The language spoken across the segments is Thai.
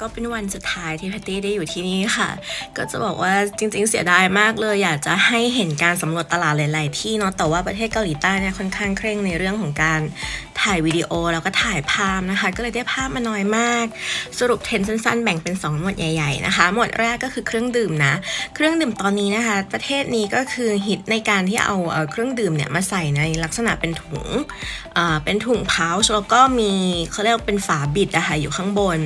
ก็เป็นวันสุดท้ายที่แพตตี้ได้อยู่ที่นี่ค่ะ ก็จะบอกว่าจริงๆเสียดายมากเลย อยากจะให้เห็นการสำรวจตลาดหลาย ๆ ที่เนาะแต่ว่าประเทศเกาหลีใต้เนี่ยค่อนข้างเคร่งในเรื่องของการ ถ่ายวิดีโอแล้วก็ถ่ายภาพนะคะ ก็เลยได้ภาพมาน้อยมาก สรุปเทรนสั้นๆ แบ่งเป็น 2 หมวดใหญ่ๆนะคะ หมวดแรกก็คือเครื่องดื่มนะ เครื่องดื่มตอนนี้นะคะ ประเทศนี้ก็คือฮิตในการที่เอาเครื่องดื่มเนี่ยมาใส่ในลักษณะเป็นถุงเป็นถุงพาวช์แล้วก็มีเขาเรียกว่าเป็นฝาบิดอะคะอยู่ข้างบน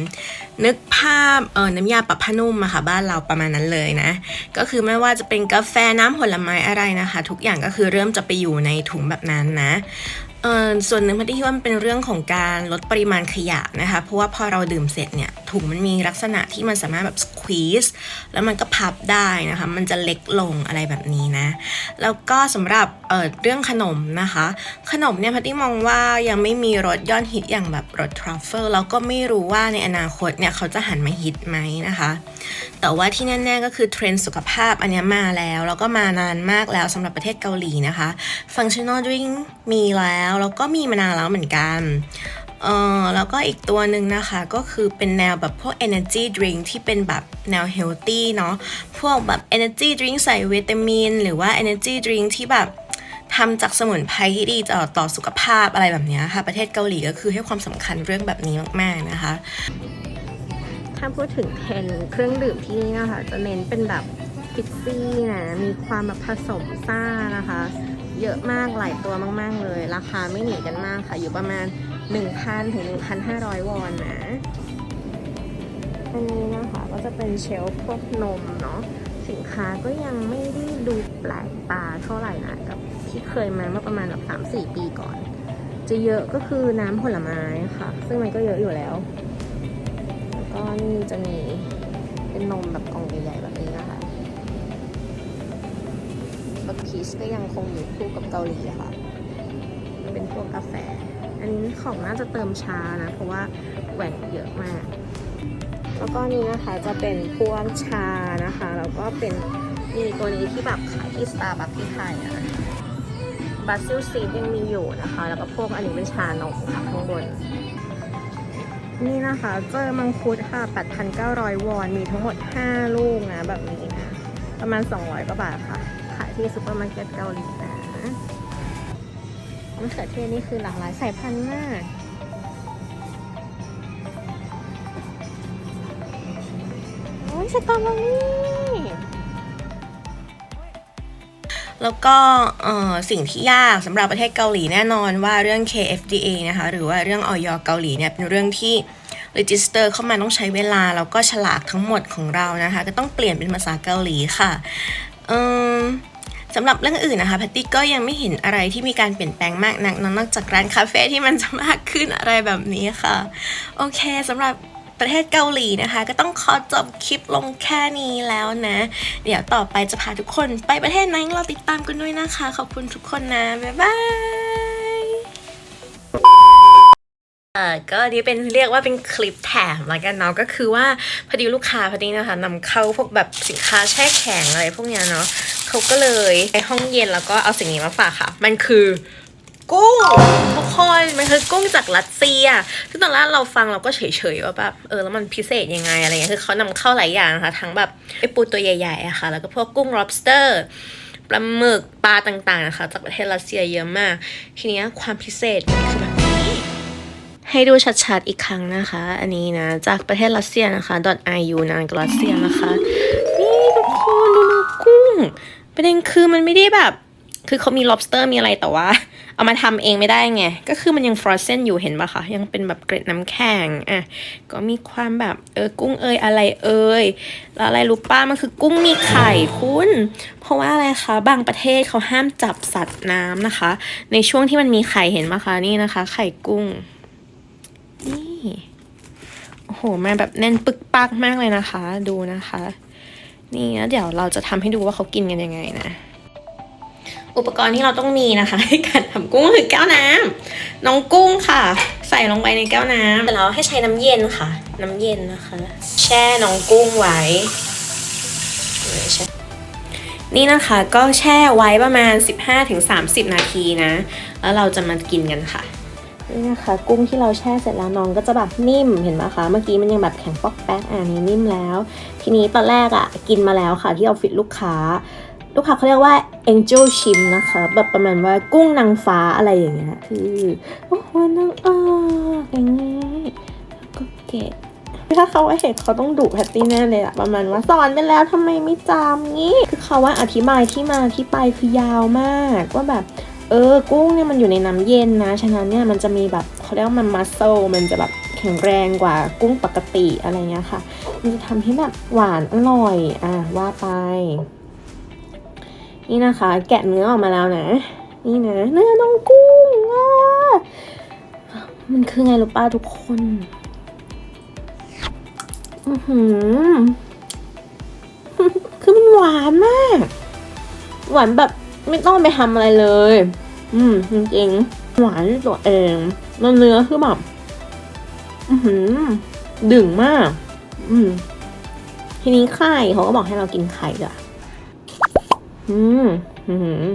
นึกภาพเออน้ำยาปรับผ้านุ่มอะค่ะบ้านเราประมาณนั้นเลยนะ ก็คือไม่ว่าจะเป็นกาแฟน้ำผลไม้อะไรนะคะ ทุกอย่างก็คือเริ่มจะไปอยู่ในถุงแบบนั้นนะ เออส่วนหนึ่งพันที่คิดว่ามันเป็นเรื่องของการลดปริมาณขยะนะคะ เพราะว่าพอเราดื่มเสร็จเนี่ยถุงมันมีลักษณะที่มันสามารถแบบสควีสแล้วมันก็พับได้นะคะ มันจะเล็กลงอะไรแบบนี้นะ แล้วก็สำหรับเเรื่องขนมนะคะ ขนมเนี่ยพัตตี้มองว่ายังไม่มีรสยอดฮิตอย่างแบบรสทรัฟเฟิลแล้วก็ไม่รู้ว่าในอนาคตเนี่ยเขาจะหันมาฮิตไหมนะคะ แต่ว่าที่แน่ๆก็คือเทรนด์สุขภาพอันนี้มาแล้ว แล้วก็มานานมากแล้วสำหรับประเทศเกาหลีนะคะ functional drink มีแล้วแล้วก็มีมานานแล้วเหมือนกันเออแล้วก็อีกตัวหนึ่งนะคะก็คือเป็นแนวแบบพวก energy drink ที่เป็นแบบแนว healthy เนาะพวกแบบ energy drink ใส่วิตามิน หรือว่า energy drink ที่แบบทำจากสมุนไพรที่ดีต่อต่อสุขภาพอะไรแบบนี้ค่ะ ประเทศเกาหลีก็คือให้ความสำคัญเรื่องแบบนี้มาก ๆ นะคะ ถ้าพูดถึงเทนเครื่องดื่มที่นี่นะคะ จะเน้นเป็นแบบฟิตซี่นะ มีความแบบผสมซ่านะคะ เยอะมากหลายตัวมาก ๆ เลย ราคาไม่หนีกันมากค่ะ อยู่ประมาณ 1,000 ถึง 1,500 วอนนะ อันนี้นะคะ ก็จะเป็นเชลฟ์พวกนมเนาะสินค้าก็ยังไม่ได้ดูแปลกตาเท่าไหร่นะกับที่เคยมาเมื่อประมาณแบบ3-4ปีก่อน จะเยอะก็คือน้ำผลไม้ค่ะ ซึ่งมันก็เยอะอยู่แล้ว แล้วก็นี่จะมีเป็นนมแบบ บักพีชก็ยังคงอยู่คู่กับเกาหลีค่ะ เป็นพวกกาแฟ อันนี้ของน่าจะเติมชานะ เพราะว่าแหว่งเยอะมาก แล้วก็นี่นะคะจะเป็นพวกชานะคะ แล้วก็เป็นมีตัวนี้ที่แบบขายที่สตาร์บัคที่ไทยอะบาซิลซีดยังมีอยู่นะคะ แล้วก็พวกอันนี้เป็นชานมค่ะข้างบน นี่นะคะเจอมังคุดค่ะ 8,900 วอน มีทั้งหมด 5 ลูกนะ แบบนี้นะ ประมาณ 200กว่าบาทค่ะายที่ซูเปอร์มาร์เก็ตเกาหลีนะมะเขือเทศนี่คือหลากหลายสายพันธุ์มาก โอ้ยสตรอเบอรี่แล้วก็เอ่อสิ่งที่ยากสำหรับประเทศเกาหลีแน่นอนว่าเรื่อง KFDA นะคะหรือว่าเรื่องออยเกาหลีเนี่ยเป็นเรื่องที่ register เข้ามาต้องใช้เวลา แล้วก็ฉลากทั้งหมดของเรานะคะ ก็ต้องเปลี่ยนเป็นภาษาเกาหลีค่ะ เอิ่ม สำหรับเรื่องอื่นนะคะแพตตี้ก็ยังไม่เห็นอะไรที่มีการเปลี่ยนแปลงมากนักนอกจากร้านคาเฟ่ที่มันจะมากขึ้นอะไรแบบนี้ค่ะ โอเคสำหรับประเทศเกาหลีนะคะ ก็ต้องขอจบคลิปลงแค่นี้แล้วนะ เดี๋ยวต่อไปจะพาทุกคนไปประเทศไหนเราติดตามกันด้วยนะคะ ขอบคุณทุกคนนะ บ๊ายบายเอ่อก็นี่เป็นเรียกว่าเป็นคลิปแถมแล้วกันเนาะก็คือว่าพอดีลูกค้าพอดีนะคะนำเข้าพวกแบบสินค้าแช่แข็งอะไรพวกเนี้ยเนาะ เขาก็เลยไปห้องเย็นแล้วก็เอาสิ่งนี้มาฝากค่ะ มันคือกุ้งทุกคนมันคือกุ้งจากรัสเซียซึ่งตอนแรกเราฟังเราก็เฉยๆว่าแบบเออแล้วมันพิเศษยังไงอะไรเงี้ยคือเขานำเข้าหลายอย่างนะคะทั้งแบบไอปูตัวใหญ่ๆอะค่ะ แล้วก็พวกกุ้ง lobster ปลาหมึกปลาต่างๆนะคะจากประเทศรัสเซียเยอะมาก ทีนี้ความพิเศษคือแบบนี้ให้ดูชัดๆอีกครั้งนะคะ อันนี้นะจากประเทศรัสเซียนะคะ .iu นะรัสเซียนะคะนี่ทุกคนดูกุ้ง ประเด็นคือมันไม่ได้แบบ คือเขามี lobster มีอะไรแต่ว่า เอามาทำเองไม่ได้ไง ก็คือมันยัง frozen อยู่เห็นปะคะยังเป็นแบบเกร็ดน้ำแข็งอะก็มีความแบบเออกุ้งเอยอะไรเอยแล้วอะไรรู้ป้ามันคือกุ้งมีไข่คุณ เพราะว่าอะไรคะบางประเทศเขาห้ามจับสัตว์น้ำนะคะ ในช่วงที่มันมีไข่เห็นปะคะนี่นะคะ ไข่กุ้งนี่โอ้โหมาแบบแน่นปึกปักมากเลยนะคะ ดูนะคะ นี่แล้วเดี๋ยวเราจะทำให้ดูว่าเขากินกันยังไงนะ อุปกรณ์ที่เราต้องมีนะคะในการทำกุ้งคือแก้วน้ำน้องกุ้งค่ะ ใส่ลงไปในแก้วน้ำแต่เราให้ใช้น้ำเย็นค่ะ น้ำเย็นนะคะ แช่น้องกุ้งไว้แช่นี่นะคะก็แช่ไว้ประมาณ 15-30 นาทีนะ แล้วเราจะมากินกันค่ะ นี่นะคะ กุ้งที่เราแช่เสร็จแล้วน้องก็จะแบบนิ่มเห็นไหมคะ เมื่อกี้มันยังแบบแข็งปอกแป๊กอ่านี้นิ่มแล้ว ทีนี้ตอนแรกอะ่ะกินมาแล้วค่ะ ที่ออฟฟิศลูกค้า ลูกค้าเขาเรียกว่า angel shim นะคะ แบบประมาณว่ากุ้งนางฟ้าอะไรอย่างเงี้ยคือโอ้โหนางออกอย่างงี้ก็เก็บถ้าเขาเห็นเขาต้องดุแพตตี้แน่เลยอะประมาณว่าสอนไปแล้วทำไมไม่จำงี้ คือเขาว่าอธิบายที่มาที่ไปคือยาวมากว่าแบบ เออกุ้งเนี่ยมันอยู่ในน้ำเย็นนะ ฉะนั้นเนี่ยมันจะมีแบบเขาเรียกว่ามันมัสเซลมันจะแบบแข็งแรงกว่ากุ้งปกติอะไรเงี้ยค่ะ มันจะทำให้แบบหวานอร่อยอะว่าไป นี่นะคะ แกะเนื้อออกมาแล้วนะ นี่นะเนื้อน้องกุ้งอะมันคือไงรู้ป้าทุกคนอือหือคือมันหวานมาก หวานแบบไม่ต้องไปทำอะไรเลย อืมจริงๆหวานตัวเองแล้วเนื้อคือแบบอือหือดึงมาก อืม ทีนี้ไข่เขาก็บอกให้เรากินไข่ด้วยอืมอืม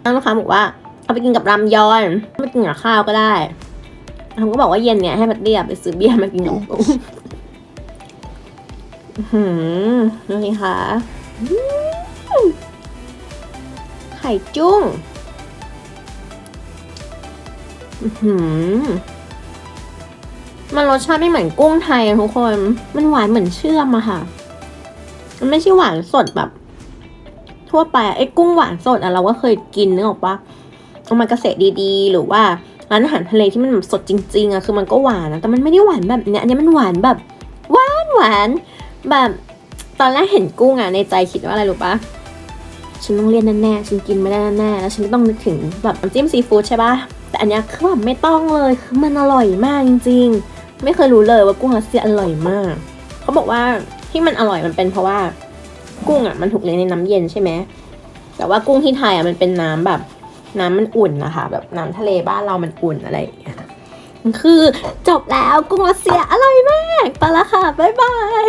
แล้วลูกค้าบอกว่า เอาไปกินกับรามยอนไม่ไปกินกับข้าวก็ได้เขาก็บอกว่าเย็นเนี่ยให้พัดเดียไปซื้อเบียร์มากินกับกุ้งอื้อหืมดูสิคะ ข่จุ้งมันรสชาติไม่เหมือนกุ้งไทยทุกคน มันหวานเหมือนเชื่อมอะค่ะ มันไม่ใช่หวานสดแบบ ทั่วไปอะไอ้กุ้งหวานสดอะเราก็เคยกินนึกออกปะเอามาเกษตรดีๆ หรือว่าร้านอาหารทะเลที่มันสดจริง ๆอะคือมันก็หวานนะแต่มันไม่ได้หวานแบบเนี้ยอันนี้มันหวานแบบหวานหวานแบบ ตอนแรกเห็นกุ้งอะในใจคิดว่าอะไรรู้ปะ ฉันต้องเรียนแน่ๆ ฉันกินไม่ได้แน่ๆ แล้วฉันไม่ต้องนึกถึงแบบน้ำจิ้มซีฟู้ดใช่ปะแต่อันนี้คือแบบไม่ต้องเลยคือมันอร่อยมากจริงๆ ไม่เคยรู้เลยว่ากุ้งรัสเซียอร่อยมาก เขาบอกว่าที่มันอร่อยมันเป็นเพราะว่ากุ้งอะมันถูกเลี้ยงในน้ำเย็นใช่ไหม แต่ว่ากุ้งที่ไทยอะมันเป็นน้ำแบบ น้ำมันอุ่นนะคะ แบบน้ำทะเลบ้านเรามันอุ่นอะไรอย่างเงี้ยคือจบแล้วกุ้งรัสเซียอร่อยมากไปละค่ะ บ๊ายบาย